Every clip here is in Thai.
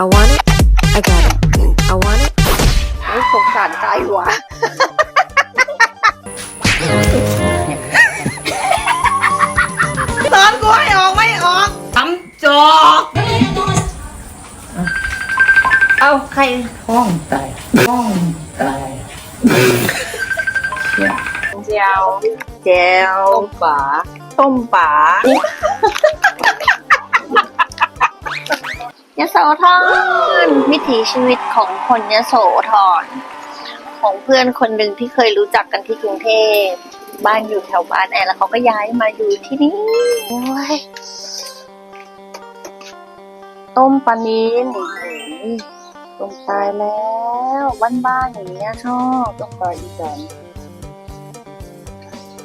I want it I got it I want it โอ้ยสงสารไก่หวะตอนกูให้ออกไม่ออกทำจอกเอาใครห้องตายห้องตายเจียวเจียวต้มป๋าต้มป๋า ยโสธรวิถีชีวิตของคนยโสธรของเพื่อนคนหนึ่งที่เคยรู้จักกันที่กรุงเทพบ้านอยู่แถวบ้านแอนแล้วเขาก็ย้ายมาอยู่ที่นี่โอ้ยต้มปลานินต้มตายแล้วบ้านๆอย่างเงี้ยชอบต้มปลาอีสาน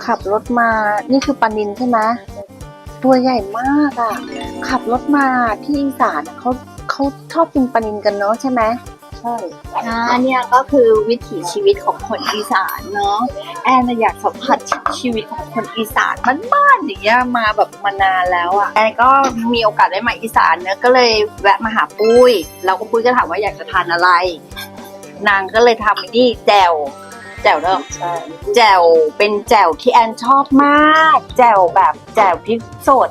ขับรถมานี่คือปลานินใช่ไหม ตัวใหญ่มากอะ่ะ ขับรถมาที่อีสานอะเขาเขาชอบกินปลานินกันเนาะใช่ไหมใช่อ่าเนี่ยก็คือวิถีชีวิตของคนอีสานเนาะแอนน่ะอยากสัมผัสชีวิตของคนอีสานบ้านๆอย่างเงี้ยมาแบบมานานแล้วอะ่ะแอนก็มีโอกาสได้มาอีสานเนอะก็เลยแวะมาหาปุ้ยแล้วก็ปุ้ยก็ถามว่าอยากจะทานอะไร นางก็เลยทำไอ้นี่แจ่ว แจ่วเริ่มใช่แจ่วเป็นแจ่วที่แอนชอบมาก แจ่วแบบแจ่วพริกสด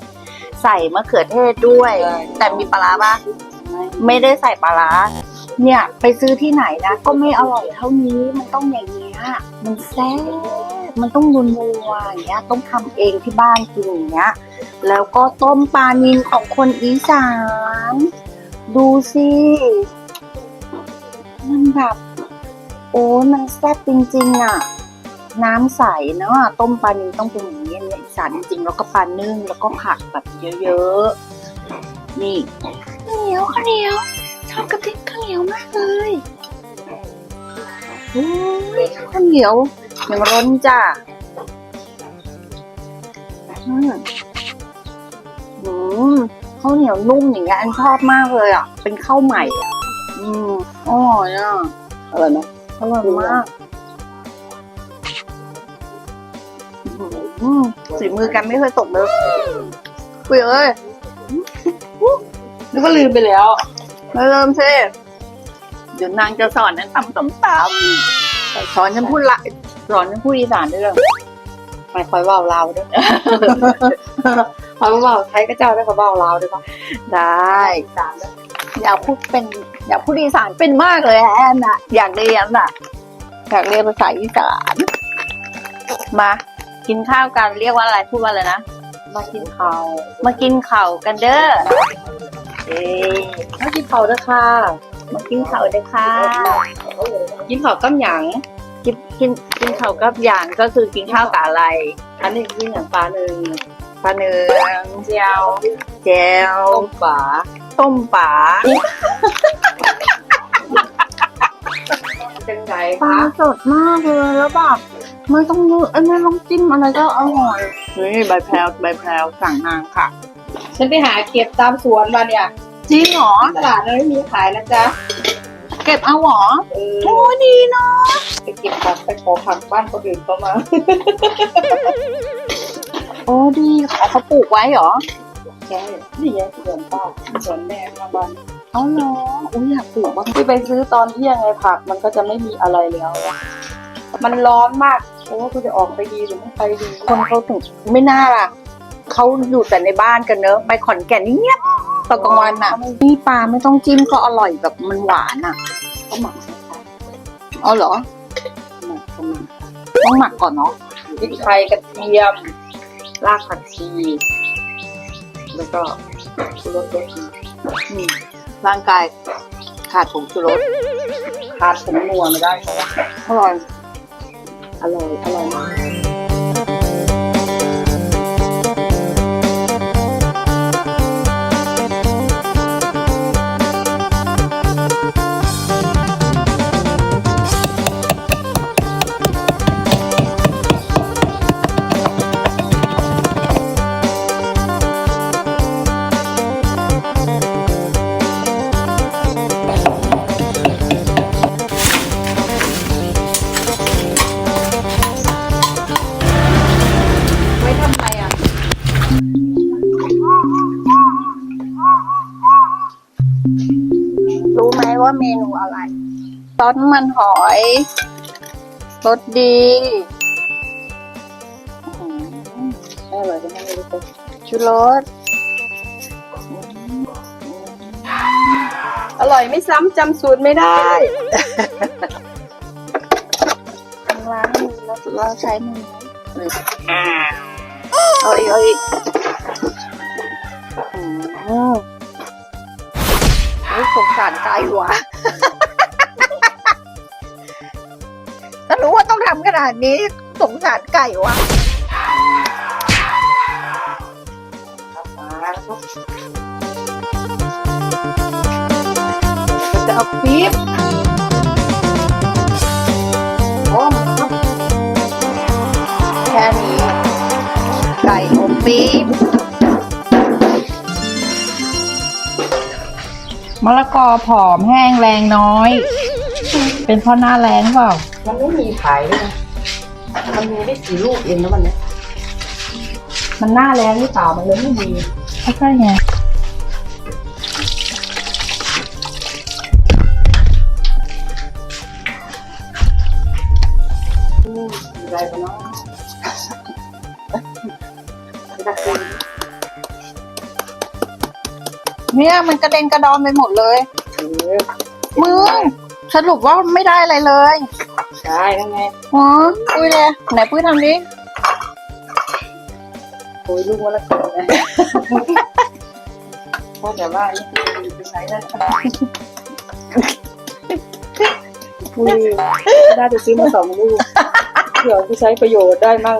ใส่มะเขือเทศด้วย แต่มีปลาร้าปะไม่ได้ใส่ปลาร้าเนี่ย ไปซื้อที่ไหนนะ ก็ไม่อร่อยเท่านี้มันต้องอย่างเงี้ยมันแซ่บมันต้องนัวๆอย่างเงี้ย ต้องทำเองที่บ้านกินอย่างเงี้ย แล้วก็ต้มปลานิลของคนอีสาน ดูสิมันแบบ โอ้ยมันแซ่บจริงๆอะ น้ำใสเนาะต้มปลานิลต้องเป็นอย่างนี้ในอีสานจริงๆ แล้วก็ปลานึ่งแล้วก็ผักแบบเยอะๆ นี่ข้าวเหนียวข้าวเหนียวชอบกระติบข้าวเหนียวมากเลยโอ้ยข้าวเหนียวอย่างร้นจ้าอืมอืมข้าวเหนียวนุ่มอย่างเงี้ยอันชอบมากเลยอะ เป็นข้าวใหม่อะอืมอร่อยอะอร่อยไหม อร่อยมากอืมสีมือกันไม่เคยตกเลยคุยเอ้ยนึกว่าลืมไปแล้วมาเริ่มสิเดี๋ยวนางจะสอนนั้นตำตำตำสอนฉันพูดละสอนฉันพูดอีสานด้วยไม่คอยว่าวลาวด้วยคอยว่าวไทยก็เจ้าได้คอยว่าวลาวด้วยปะได้สามด้วย อยากพูดเป็นอยากพูดอีสานเป็นมากเลยแอนอะอยากเรียนอะอยากเรียนภาษาอีสานมากินข้าวกันเรียกว่าอะไรพูดว่าอะไรนะมากินข้าวมากินข้าวกันเด้อเอ้มากินข้าวด้วยค่ะมากินข้าวเด้อค่ะกินข้าวกับหยังกินกินกินข้าวกับอย่างก็คือกินข้าวกับอะไรอันนี้กินอย่างปลาหนึ่งปลาเนืองเจียวเจวต้มปลา ต้มป๋าเป็นไงปลาคะสดมากเลยแล้วแบบไม่ต้องมือเอ้ยไม่ต้องจิ้มอะไรก็อร่อยนี่ใบแพรวใบแพรวสั่งนางค่ะ ฉันไปหาเก็บตามสวนมาเนี่ยจริงเหรอ ตลาดนั้นไม่มีขายนะจ๊ะเก็บเอาเหรอเออโอ้ยดีเนาะไปเก็บผักไปขอผักบ้านคนอื่นเข้ามา โอ้ดีเขาเขาปลูกไว้เหรอ ใช่นี่ไงสวนป้าสวนแม่มาบ้านเอาเหรออุ้ยอยากปลูกบ้างที่ไปซื้อตอนเที่ยงไงผัก มันก็จะไม่มีอะไรแล้ว มันร้อนมากโอ้กูจะออกไปดีหรือไม่ไปดี คนเขาถึงไม่น่าล่ะเขาอยู่แต่ในบ้านกันเนอะ ไปขอนแก่นนี่เงียบตอนกลางวันอะนี่ปลาไม่ต้องจิ้มก็อร่อยแบบมันหวานอะก็หมักใช่ไหมเอาเหรอต้องหมักก่อนเนาะพริกไทยกระเทียม รากผักชี แล้วก็ชูรสรสดีอืมร่างกายขาดผงชูรสขาดผงนัวไม่ได้เพราะว่าอร่อย อร่อย อร่อยมาก อสน้ำมันหอยรสดีอื้อหือไม่อร่อยก็ไม่รู้จะชูรสอร่อยไม่ซ้ำจำสูตรไม่ได้ทางร้านมีแล้วเราใช้มือหรือเอาอีกเอาอีกอืมเฮ้ยสงสารไก่ว่ะำขนาดนี้สงสารไก่ว่ะจะเอาปี๊บโอ้มแค่นี้ไก่อบปี๊บมะละกอผอมแห้งแรงน้อย เป็นเพราะหน้าแรงเปล่า มันไม่มีขายด้วยนะมันมีได้กี่ลูกเองนะวันเนี้ยมันหน้าแรงหรือเปล่ามันเลยไม่มีไม่ใช่ไงอืมมีอะไรกันเนาะไม่ได้กินเนี่ยมันกระเด็นกระดอนไปหมดเลยเออมึง สรุปว่าไม่ได้อะไรเลย ใช่ทั้งไงอ๋อปุ้ยเลยไหนปุ้ยทำดิโอ้ยลูกมะละกอนะเพราะแต่ว่านี่คือไปใช้ได้อุ้ยน่าจะซื้อมาสองลูกเผื่อไปใช้ประโยชน์ได้มั่ง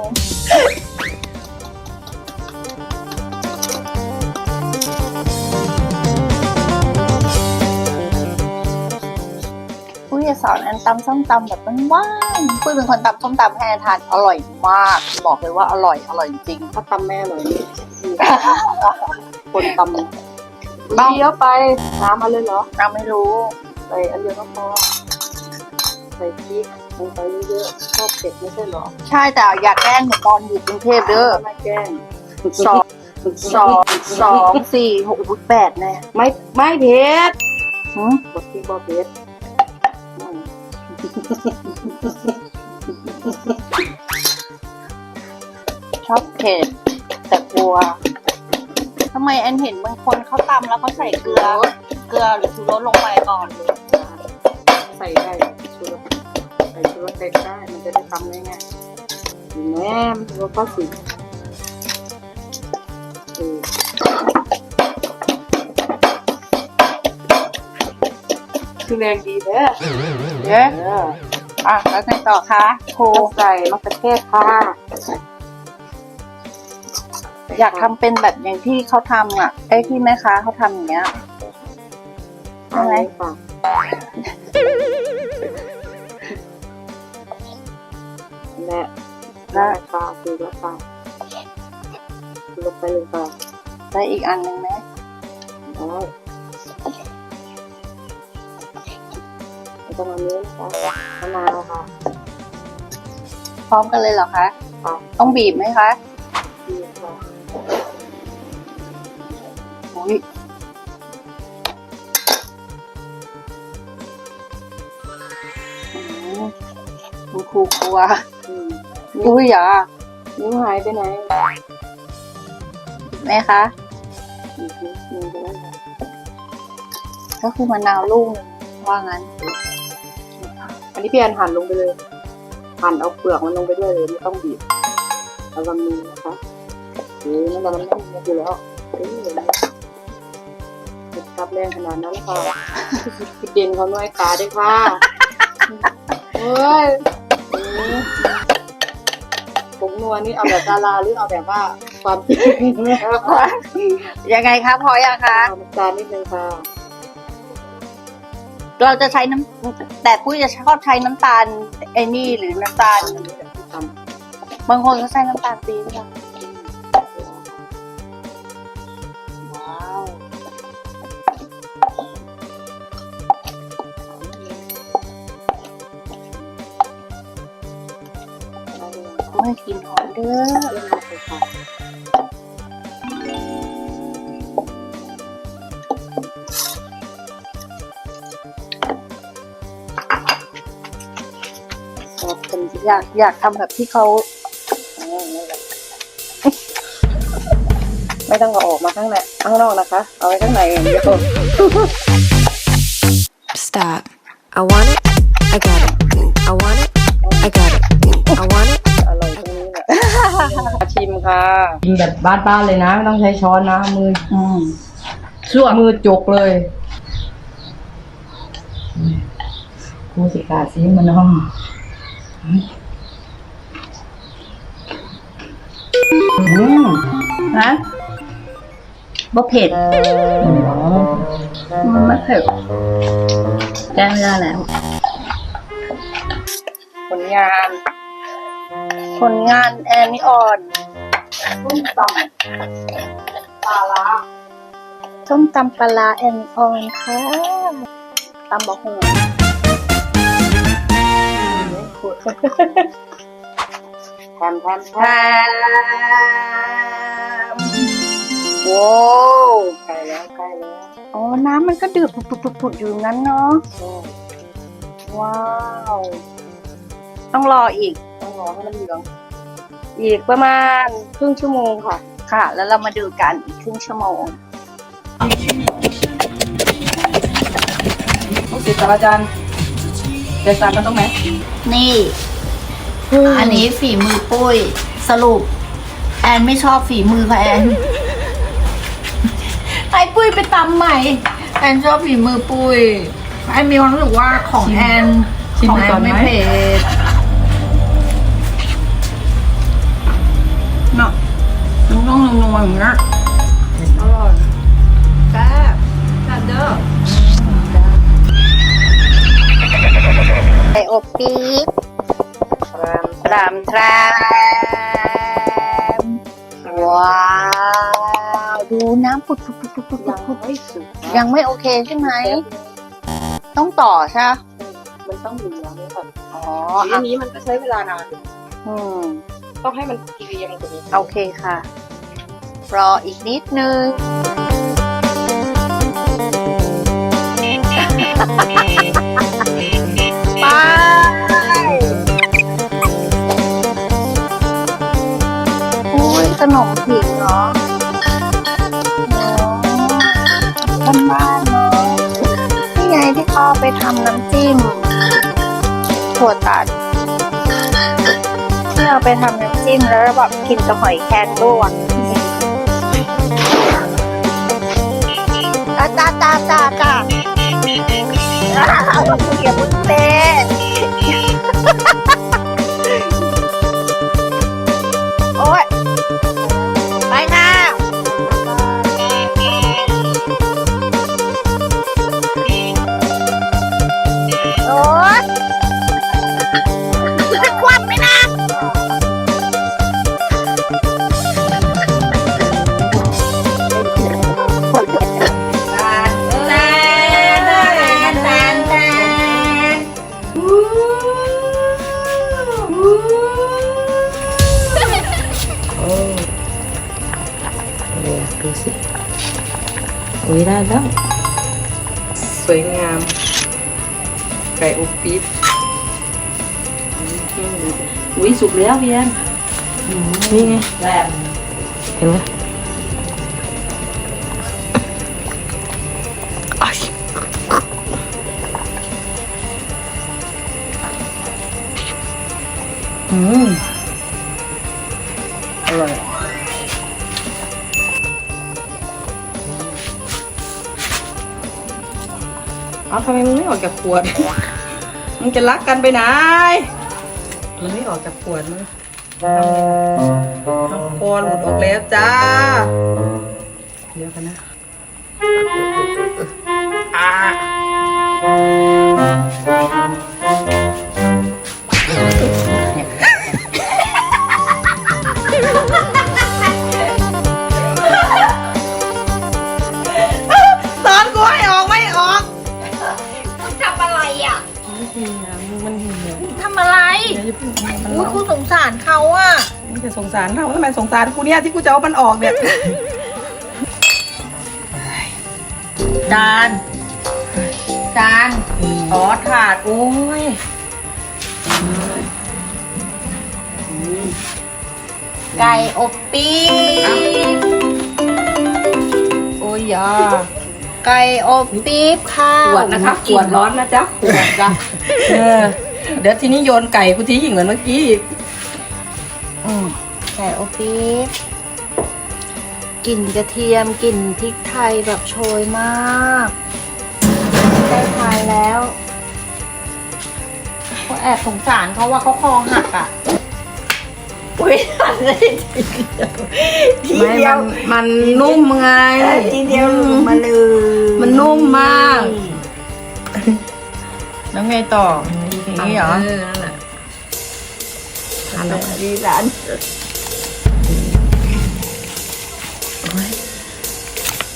สอนอันตำส้มตำแบบว่านๆปุ้ยเป็นคนตำส้มตำให้อันทานอร่อยมาก บอกเลยว่าอร่อยอร่อยจริงถ้าตำแม่อร่อยนี่คนตำเยอะไปน้ำมาเลยเหรอเราไม่รู้ใส่อันเดียวก็พอใส่พริกลงไปเยอะๆชอบเผ็ดไม่ใช่เหรอ ใช่แต่อยากแกล้งหนูตอนอยู่กรุงเทพเด้อไม่แกล้งสองสองสองสี่หกอุ๊ยแปดแน่ไม่ไม่เผ็ดหืมบดที่บ่เผ็ดอืม ชอบเผ็ดแต่กลัวทำไมแอนเห็นบางคนเขาตำแล้วเขาใส่เกลือ เกลือหรือชูรสลงไปก่อนเลยใส่ได้ชูรสใส่ชูรสไปได้มันจะได้ตำง่ายแม่มันก็สิเออ คือแรงดีแท้เย้เอออะแล้วไงต่อคะโคใส่มะเขือเทศค่ะ อยากทำเป็นแบบอย่างที่เขาทำอะไอ้ที่แม่ค้าเขาทำอย่างเงี้ยใช่ไหมค่ะและราคาคือราคาลงไปเลยค่ะได้อีกอันหนึ่งไหม ได้ แล้วก็มาเนื้อนะคะมะนาวค่ะ พร้อมกันเลยเหรอคะ ค่ะต้องบีบไหมคะดีค่ะอุ้ยอืมคุณครูกลัวอืมอุ้ยอย่านิ้วหายไปไหนแม่คะ อีกนิดนึงก็ได้ค่ะก็คือมะนาวลูกหนึงว่างั้นอั นี้พี่แอนหั่นลงไปเลย หั่นเอาเปลือกมันลงไปด้วยเลยไม่ต้องบีบเอาลำมือนะคะเฮ้ยนั่นเรามันไม่มีอยู่แล้วเฮ้ยติดกับแรงขนาดนั้นค่ะพี่เด่นเขาหน่วยขาด้วยค่ะเฮ้ยผงนัวนี่เอาแบบดาราหรือเอาแบบว่าความจริงยังไงคะพอยังคะเอาน้ำตาลนิดนึงค่ะ เราจะใช้น้ำแต่ปุ้ยจะชอบใช้น้ำตาลไอ้นี่หรือน้ำตาลตำบางคนก็ใช้น้ำตาลปี๊บค่ะว้าวไม่กินหอมเด้อ อบเป็นอยากอยากทำแบบที่เขาอ๋อนั่นแหละไม่ต้องเอาออกมาข้างในข้างนอกนะคะ เอาไว้ข้างในอย่างเดียว Stop. I want it. I got it. I want it. I got it. I want it. อร่อยตรงนี้แหละมาชิมค่ะกินแบบบ้านๆเลยนะ ไม่ต้องใช้ช้อนนะ มืออืมชั่วมือจกเลยกูสิกาซิมันน้อง อืมนะบ่เผ็ดมันไม่เผ็ดแจ้งไม่ได้แล้ว ผลงาน ผลงานแอนนี่อ่อนต้มตำปลาร้าส้มตำปลาร้าแอนนี่อ่อนค่ะตำบอกหั วแทมแทมแทมโว้วใกล้แล้วใกล้แล้วอ๋อ น้ำมันก็เดือดปุดๆๆอยู่งั้นเนาะ ว้าว ต้องรออีก ต้องรอให้มันเหลือง อีกประมาณครึ่งชั่วโมงค่ะ ค่ะ แล้วเรามาดูกันอีกครึ่งชั่วโมงลูกศิษย์อาจารย์ เดซานมันต้องไหมนี่ อันนี้ฝีมือปุ้ย สรุป แอนไม่ชอบฝีมือค่ะแอนให้ปุ้ยไปตำใหม่ แอนชอบฝีมือปุ้ย แอนมีความรู้สึกว่าของแอนชิมของไปแอก่อนนไหมไม่เผ็ดเนาะมันต้องนัวๆอย่างเงี้ย ไออบปี๊บรามตรามตรามว้าว ดูน้ำปุดปุดปุดปุดปุดยังปุดไม่สุกนะยังไม่โอเคใช่ไหม ต้องต่อใช่ไหมมันต้องเหลืองค่ะอ๋ออัอะนนี้มันก็ใช้เวลานาน อืม ต้องให้มันเกรียมกว่านี้ โอเคค่ะ รออีกนิดนึง อุ้ยขนมผิงเนาะบ้านบ้านเนาะนี่ไงที่เขาเอไปทำน้ำจิ้มถั่วตัดที่เอาไปทำน้ำจิ้มแล้วแบบกินกับหอยแครงลวกตาตาตาตาตา เอาเกียบบุญเต้ สุกแล้วพี่แอนนี่ไงแบบเห็นไหมอืมอร่อยเอาทำไมมึงไม่ออกจากขวดมึงจะรักกันไปไหน มันไม่ออกจากขวดมึงเอาคอหลุดออกแล้วจ้า เดี๋ยวกันนะ สารเราทำไมสงสารกูเนี่ยที่กูจะเอามันออกเนี่ยจานจานอ๋อถาดโอ้ยไก่อบปี๊บโอ้ยยาไก่อบปี๊บค่ะขวดนะคะขวดร้อนนะจ๊ะขวดจ้ะเดี๋ยวทีนี้โยนไก่กูทิ้งเหมือนเมื่อกี้อีก อืมไก่อบปี๊บกลิ่นกระเทียมกลิ่นพริกไทยแบบโชยมากได้ทานแล้วก็แอบสงสารเขาว่าเขาคอหักอะอุ้ยทันเลยทีเดียวมันนุ่มไงทีเดียวมาเลยมันนุ่มมากแล้วไงต่ออย่างนี้เหรอ เออนั่นแหละทานแล้วดีร้าน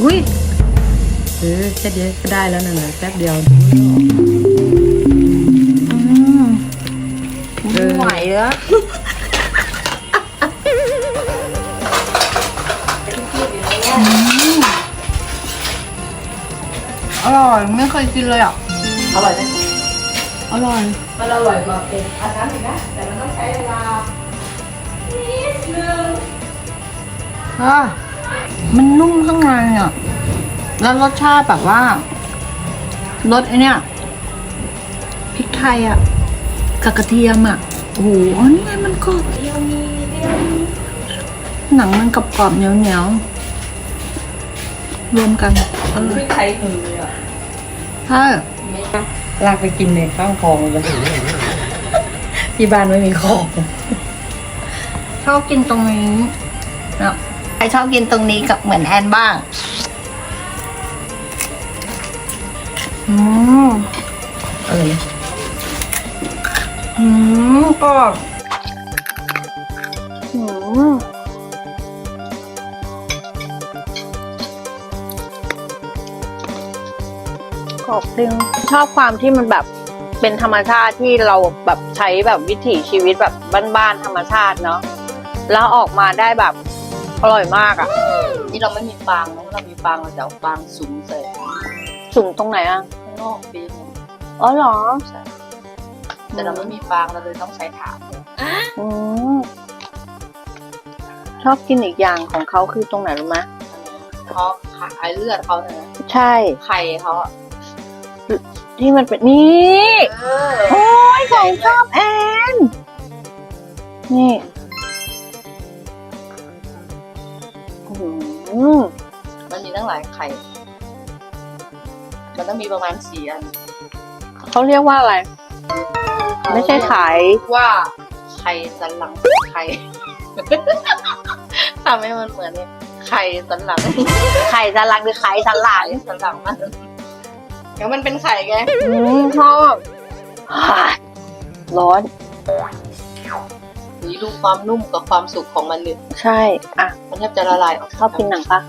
อุ้ยเออแค่เดียวก็ได้แล้วนั่นแหละแป๊บเดียวไม่ไหวแล้วอร่อย ไม่เคยกินเลยอะ อร่อยไหมอร่อย มันอร่อยกว่าเป็นอาหารอีกนะ แต่มันต้องใช้เวลาอะ มันนุ่มข้างในอะ แล้วรสชาติแบบว่า รสไอเนี้ยพริกไทยอะกับกระเทียมอะ โอ้โห นี่ไงมันกรอบหนังมันกรอบๆเหนียวๆรวมกันอร่อยพริกไทยหืออะใช่ลากไปกินในข้างคลองเลยที่บ้านไม่มีคลองชอบกินตรงนี้นะ ใครชอบกินตรงนี้กับเหมือนแอนบ้าง อืมเอออืมกรอบอืมกรอบจริงชอบความที่มันแบบเป็นธรรมชาติที่เราแบบใช้แบบวิถีชีวิตแบบบ้านๆธรรมชาติเนาะแล้วออกมาได้แบบ อร่อยมากอะ่ะ นี่เราไม่มีฟางนะเรามีฟางเราจะเอาฟางสุมใส่สุ่มตรงไหนอะ่ะข้างนอกปีนอ๋อเหรอแต่เราไม่มีฟางเราเลยต้องใช้ถาดอืมชอบกินอีกอย่างของเขาคือตรงไหนรู้ไหมเพราะไอเลือดเขาเนี่ยนะใช่ไข่เขาอะที่มันเป็นนี่เออโอ้ยของชอบแอนนี่ มันมีตั้งหลายไข่ มันต้องมีประมาณสี่อัน เขาเรียกว่าอะไร ไม่ใช่ขายว่าไข่สันหลังไข่ทำให้มันเหมือนเนี่ยไข่สันหลัง ไข่สันหลังหรือไข่สันหลังสันหลังมากเดี๋ยวมันเป็นไข่ไงอืมชอบฮ่าร้อน นี่ดูความนุ่มกับความสุกของมันเนี่ยใช่ อะ มันแทบจะละลายออกชอบกินหนังปะ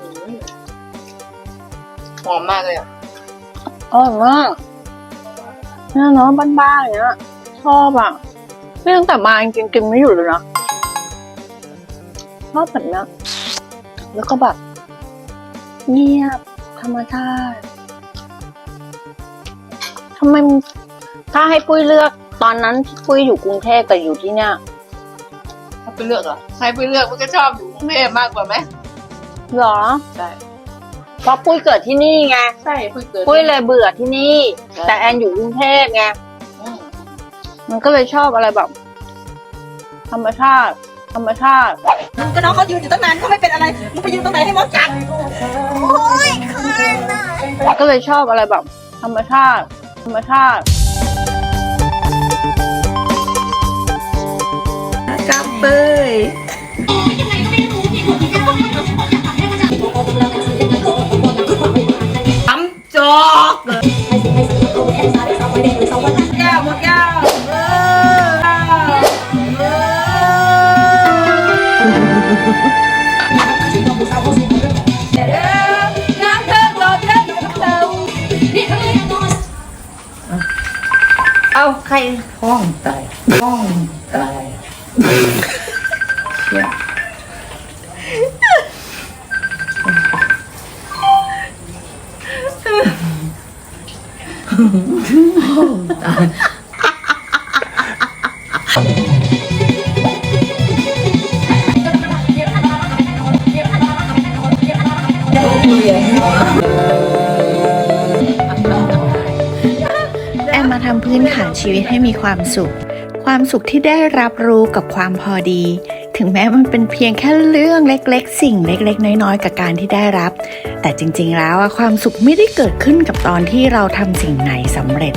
อืมหอมมากเลยอะอร่อยมากเนี่ยเนาะบ้านๆอย่างเนี้ยชอบอะนี่ตั้งแต่มาจริงๆกินไม่หยุดเลยนะชอบแบบเนี้ยแล้วก็แบบเงียบธรรมชาติ ทำไมมันถ้าให้ปุ้ยเลือกตอนนั้นที่ปุ้ยอยู่กรุงเทพกับอยู่ที่เนี่ยถ้าไปเลือกเหรอใครไปเลือกมันก็ชอบอยู่กรุงเทพมากกว่าไหมเหรอใช่เพราะปุ้ยเกิดที่นี่ไงใช่ปุ้ยเกิดปุ้ยเลยเบื่อที่นี่ใช่แต่แอนอยู่กรุงเทพไงอืมมันก็เลยชอบอะไรแบบ ธรรมชาติ ธรรมชาติก็น้องเขายืนอยู่ตั้งนานก็ไม่เป็นอะไรมึงไปยืนตรงไหนให้มดกัดโอ้ยคืนน่ะก็เลยชอบอะไรแบบ ธรรมชาติ ธรรมชาติกับเปยทำจอกแก้วหมดแก้วเออเออ เอาใครห้องตายห้องตายเชี่ยตาย ชีวิตให้มีความสุข ความสุขที่ได้รับรู้กับความพอดี ถึงแม้มันเป็นเพียงแค่เรื่องเล็ก ๆ สิ่งเล็ก ๆ น้อย ๆ กับการที่ได้รับ แต่จริง ๆ แล้วความสุขไม่ได้เกิดขึ้นกับตอนที่เราทำสิ่งไหนสำเร็จ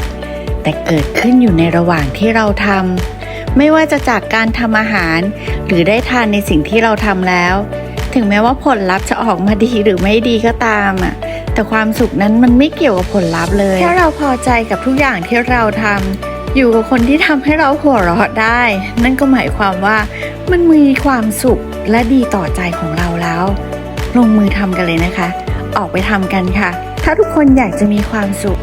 แต่เกิดขึ้นอยู่ในระหว่างที่เราทำไม่ว่าจะจากการทำอาหาร หรือได้ทานในสิ่งที่เราทำแล้ว ถึงแม้ว่าผลลัพธ์จะออกมาดีหรือไม่ดีก็ตามอะแต่ความสุขนั้นมันไม่เกี่ยวกับผลลัพธ์เลย ถ้าเราพอใจกับทุกอย่างที่เราทำ อยู่กับคนที่ทำให้เราหัวเราะได้ นั่นก็หมายความว่ามันมีความสุขและดีต่อใจของเราแล้ว ลงมือทำกันเลยนะคะ ออกไปทำกันค่ะ ถ้าทุกคนอยากจะมีความสุข